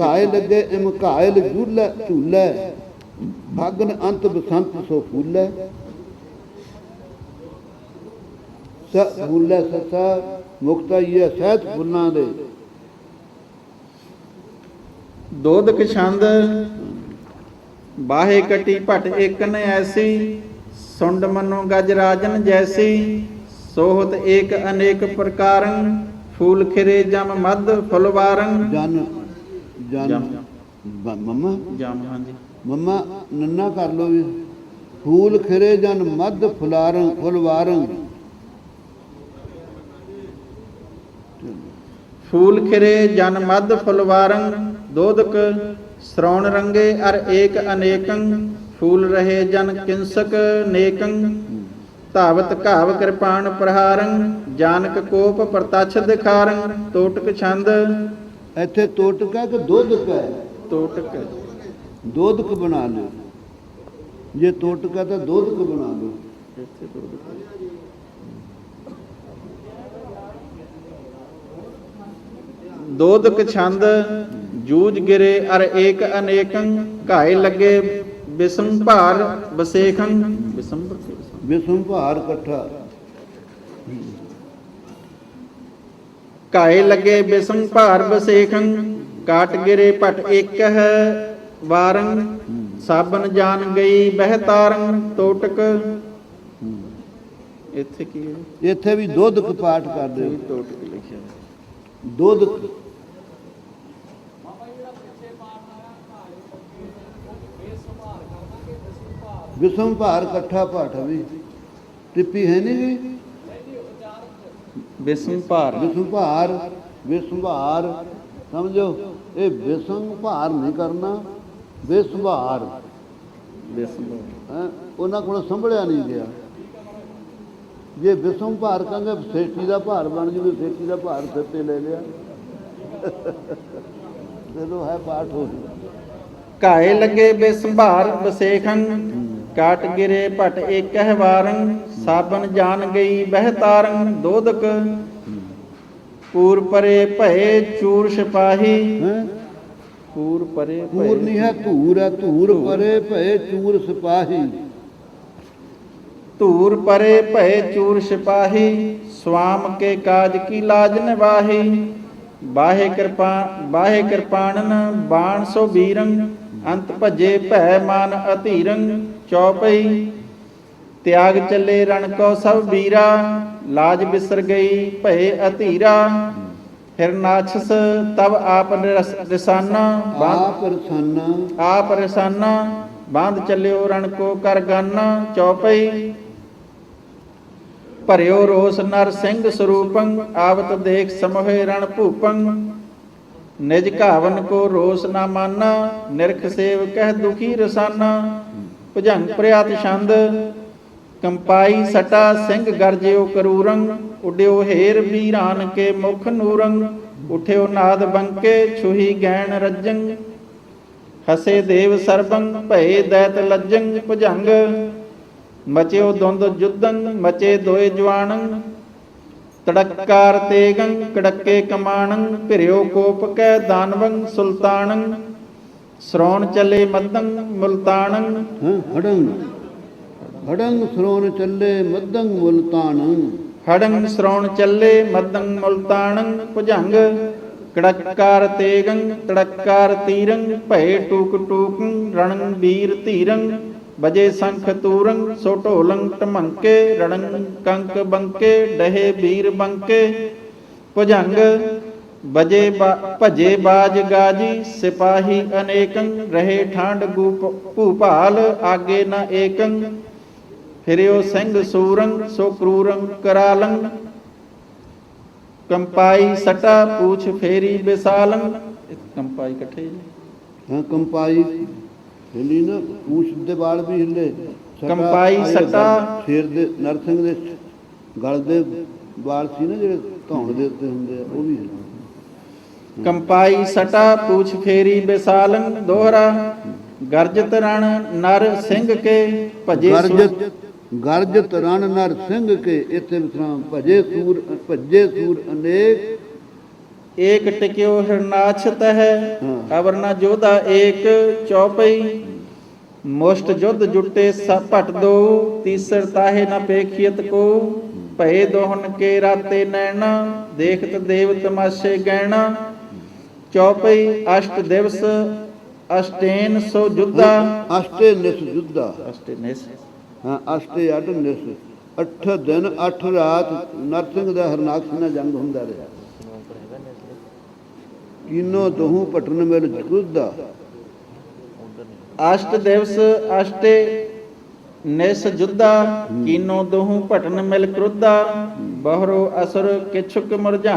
ਘਾਇ ਲੱਗੇ ਇਮ ਘਾਇਲ ਝੂਲੇ ਝੂਲੇ। ਫਾਗਨ ਅੰਤ ਬਸੰਤ ਸੋ ਫੂਲੇ। ਸ ਫੂਲੇ ਸਸਾ ਮੁਕਤਾ ਇਹ ਸਹਿਤ ਫੁੱਲਾਂ ਦੇ। ਦੋਦਕ ਛੰਦ ਬਾਹੇ ਕਟੀ ਭਟ ਏਕਨ ਐਸੀ ਸੁੰਡ ਮਨੋ ਗਜ ਰਾਜਨ ਜੈਸੀ। ਸੋਹਤ ਏਕ ਅਨੇਕ ਪ੍ਰਕਾਰੰ ਫੂਲ ਖਿਰੇ ਜਮ ਮਦ ਫੁਲਵਾਰੰ। ਜਨ ਜਨ ਮੰਮਾ? ਜਮ ਹਾਂਜੀ। ਮੰਮਾ ਨੰਨਾ ਕਰ ਲੋ ਵੀ। ਫੂਲ ਖਿਰੇ ਜਨ ਮਦ ਫੁਲਾਰੰ ਫੁਲਵਾਰੰ। ਫੂਲ ਖਿਰੇ ਜਨ ਮਦ ਫੁਲਵਾਰੰ ਦੋਦਕ ਸ਼੍ਰੌਣ ਰੰਗੇ ਅਰ ਏਕ ਅਨੇਕੰ। ਫੂਲ ਰਹੇ ਜਨ ਕਿੰਸਕ ਨੇਕੰ। ਧਾਵਤ ਘਾਵ ਕਿਰਪਾਨ ਪ੍ਰਹਾਰੰ ਜਾਨਕ ਕੋਪ ਪ੍ਰਤਛ ਦਿਖਾਰੰ ਤੋਟਕ ਛੰਦ। ਇੱਥੇ ਤੋਟਕਾ ਕਿ ਦੁੱਧਕ ਹੈ? ਤੋਟਕ ਦੁੱਧਕ ਬਣਾ ਲਓ। ਜੇ ਤੋਟਕਾ ਤਾਂ ਦੁੱਧਕ ਬਣਾ ਲਓ। ਇੱਥੇ ਦੋਦਕ ਛੰਦ ਜੂਜ ਗਿਰੇ ਅਰ ਏਕ ਅਨੇਕੰ ਘਾਏ ਲੱਗੇ ਬਿਸਮ ਭਾਰ ਬਸੇਖੰ ਬਿਸਮ ਭਾਰ ਇਕੱਠਾ। ਘਾਏ ਲੱਗੇ ਬਿਸਮ ਭਾਰ ਬਸੇਖੰ ਕਾਟ ਗਿਰੇ ਪਟ ਏਕ ਹੈ ਵਾਰੰ ਸਾਬਨ ਜਾਨ ਗਈ ਬਹਿਤਾਰੰ ਤੋਟਕ। ਇੱਥੇ ਕੀ ਹੈ? ਇੱਥੇ ਵੀ ਦੁੱਧਕ ਪਾਠ ਕਰ ਦਿਓ ਇਹ ਤੋਟਕ ਲਿਖਿਆ ਹੈ। ਦੁੱਧਕ ਵਿਸਮ ਭਾਰ ਇਕੱਠਾ ਪਾਠ ਵੀ। ਟਿੱਪੀ ਹੈ ਨਹੀਂ ਜੀ? ਬਿਸਮ ਭਾਰ ਵਿਸਮ ਭਾਰ ਵਿਸਮ ਭਾਰ ਸਮਝੋ ਇਹ ਵਿਸਮ ਭਾਰ ਨਹੀਂ ਕਰਨਾ ਵਿਸਮ ਭਾਰ ਬਿਸਮ ਹੈਂ, ਉਹਨਾਂ ਕੋਲ ਸੰਭਲਿਆ ਨਹੀਂ ਗਿਆ। ਜੇ ਵਿਸਮ ਭਾਰ ਕਹਿੰਦੇ ਸੇਠੀ ਦਾ ਭਾਰ ਬਣ ਜੂਵੇ ਸੇਠੀ ਦਾ ਭਾਰ ਸਿਰ ਤੇ ਲੈ ਲਿਆ। ਜਦੋਂ ਹੈ ਪਾਠ ਹੋ ਜੂ ਘਾਏ ਲੱਗੇ ਬਿਸੰਭਾਰ ਬਸੇਖੰ ਕਾਟ ਗਿਰੇ ਭਟ ਏਕਹਿ ਵਾਰੰ ਸਾਬਨ ਜਾਨ ਗਈ ਬਹਿਤਾਰੰ ਦੋਦਕ ਪੂਰ ਪਰੇ ਭਏ ਚੂਰ ਸਿਪਾਹੀ। ਪੂਰ ਪਰੇ ਪੂਰ ਨਹੀਂ ਹੈ ਧੂਰ ਹੈ ਧੂਰ ਪਰੇ ਭਏ ਚੂਰ ਸਿਪਾਹੀ। ਧੂਰ ਪਰੇ ਭਏ ਚੂਰ ਸਿਪਾਹੀ ਸਵਾਮ ਕੇ ਕਾਜ ਕੀ ਲਾਜ ਨਿਵਾਹੀ। ਬਾਹੇ ਕਿਰਪਾ ਬਾਹੇ ਕਿਰਪਾਣਨ ਬਾਣ ਸੋ ਬੀਰੰ ਅੰਤ ਭਜੇ ਭੈ ਮਾਨ ਅਧੀਰੰ। ਚੌਪਈ। ਤਿਆਗ ਚੱਲੇ ਰਣ ਕੋ ਸਭ ਵੀਰਾ ਲਾਜ ਬਿਸਰ ਗਈ ਭਏ ਅਧੀਰਾ। ਫਿਰ ਨਾਛਸ ਤਬ ਆਪ ਰਿਸਾਨਾ ਆਪ ਰਸਾਨਾ। ਆਪ ਰਸਾਨਾ ਬਾਂਧ ਚੱਲਿਓ ਰਣ ਕੋ ਕਰ ਗਾਨਾ। ਚੌਪਈ। ਭਰਿਓ ਰੋਸ ਨਰ ਸਿੰਘ ਸਰੂਪੰ ਆਵਤ ਦੇਖ ਸਮੋਹੇ ਰਣ ਭੂਪੰ। ਨਿਜ ਘਾਵਨ ਕੋ ਰੋਸ ਨਾ ਮਾਨਾ ਨਿਰਖ ਸੇਵ ਕਹਿ ਦੁਖੀ ਰਸਾਨਾ। ਭੁਜੰਗ ਪ੍ਰਿਆਤ ਛੰਦ, ਕੰਪਾਈ ਸਟਾ ਸਿੰਘ ਗਰਜਿਓ ਕਰੂਰੰ, ਉਡਿਓ ਹੇਰ ਵੀਰਾਨ ਕੇ ਮੁਖ ਨੂਰੰ, ਉਠਿਓ ਨਾਦ ਬੰਕੇ ਛੁਹੀ ਗੈਣ ਰੱਜੰ। ਹਸੇ ਦੇਵ ਸਰਬੰ, ਭਏ ਦੈਤ ਲੱਜੰ, ਭੁਜੰਗ ਮਚਿਓ ਦੁੰਦ ਜੁਦੰ ਮਚੇ ਦੋਏ ਜਵਾਨੰ ਤੜਕਾਰ ਤੇਗੰ, ਕੜਕੇ ਕਮਾਣੰ, ਭਿਰਿਓ ਕੋਪ ਕੈ ਦਾਨਵੰ ਸੁਲਤਾਨੰ ਸ਼੍ਰੋਣ ਚੱਲੇ ਮਦੰ ਮੁਲਤਾਨੰ। ਹੜੰਗ। ਹੜੰਗ ਸਰੋਨ ਚੱਲੇ ਮਦੰਗ ਮੁਲਤਾਨ। ਹੜੰ ਸ਼੍ਰੋਣ ਚੱਲੇ ਮਦੰ ਮੁਲਤਾਨੰ। ਭੁਜੰਗ ਕੜਕਾਰ ਤੇਗੰ ਤੜਕਾਰ ਤੀਰੰ ਭਏ ਟੂਕ ਟੂਕੰ ਰਣੰ ਵੀਰ ਧੀਰੰ। ਬਜੇ ਸੰਖ ਤੂਰੰ ਸੋ ਢੋਲੰ ਟਮੰਕੇ ਰਣੰ ਕੰਕ ਬੰਕੇ ਡਹੇ ਵੀਰ ਬੰਕੇ। ਭੁਜੰਗ ਬਜੇ ਭਜੇ ਬਾਜ ਗਾਜੀ ਸਿਪਾਹੀ ਅਨੇਕੰ ਰਹੇ ਠਾਂਡ ਭੂਪਾਲ ਆਗੇ ਨ ਏਕੰ। ਫਿਰਿਓ ਸਿੰਘ ਸੂਰੰ ਸੋ ਕਰੂਰੰ ਕਰਾਲੰ। ਕੰਪਾਈ ਸਟਾ ਪੂਛ ਫੇਰੀ ਵਿਸਾਲੰ। ਕੰਪਾਈ ਇਕੱਠੇ ਹੀ ਕੰਪਾਈ ਹਿੱਲੀ ਨਾ ਪੂਛ ਦੇ ਵਾਲ ਵੀ ਹਿੱਲੇ। ਕੰਪਾਈ, ਸਟਾ। ਸ਼ੇਰ ਦੇ ਨਰਸਿੰਘ ਦੇ ਗਲ ਦੇ ਵਾਲ ਸੀ ਨਾ ਜਿਹੜੇ ਧੌਣ ਦੇ ਉੱਤੇ ਹੁੰਦੇ ਆ ਉਹ ਵੀ ਹਿੱਲੇ। ਕੰਪਾਈ ਸਟਾ ਪੂਛ ਫੇਰੀ ਵਿਸਾਲੰ ਦੋਹਰਾ ਗਰਜਤ ਰਣ ਨਰ ਸਿੰਘ ਕੇ ਭਜੇ ਗਰਜਤ ਗਰਜਤ ਰਣ ਨਰ ਸਿੰਘ ਕੇ ਇੱਥੇ ਵਿਸਰਾਮ ਭਜੇ ਸੂਰ ਭਜੇ ਸੂਰ ਅਨੇਕ। ਏਕ ਟਿਕਿਓ ਹਿਰਨਾਛ ਤਹਿ ਹਾਂ। ਅਵਰਨਾ ਜੋਧਾ ਏਕ ਚੌਪਈ। ਮੁਸ਼ਟ ਜੁਧ ਜੁਟੇ ਸਪਟ ਦੋ ਤੀਸਰ ਤਾਹੇ ਨ ਪੇਖੀਤ ਕੋ। ਭਏ ਦੋਹਨ ਕੇ ਰਾਤੇ ਨੈਣ ਦੇਖਤ ਦੇਵ ਤਮਾਸ਼ੇ ਗੈਣ ਚੌਪਈ ਅਸ਼ਟ ਦਿਵਸ ਅਸ਼ਟੇਨ ਸੋ ਜੁਧਾ। ਅਸ਼ਟੇ ਨਿਸ ਜੁੱਧਾ। ਅਸ਼ਟੇਨਿਸ ਹਾਂ ਅਸ਼ਟੇ ਅੱਠ ਨਿਸ। ਅੱਠ ਦਿਨ ਅੱਠ ਰਾਤ। ਨਰਸਿੰਘ ਦਾ ਹਰਨਾਕਸ਼ ਨਾਲ ਜੰਗ ਹੁੰਦਾ ਰਿਹਾ। ਕਿਨੋ ਦਹੂ ਪਟਨ ਮਿਲ ਜੁੱਧਾ। ਅਸ਼ਟ ਦਿਵਸ ਅਸ਼ਟੇ ਨਿਸ ਜੁਧਾ। ਕੀਨੋ ਦੋਹੂ ਭਟਨ ਮਿਲ ਕ੍ਰੁੱਧਾ। ਬਹਰੋ ਅਸਰ ਕਿਛੁਕ ਮੁਰਝਾਨ।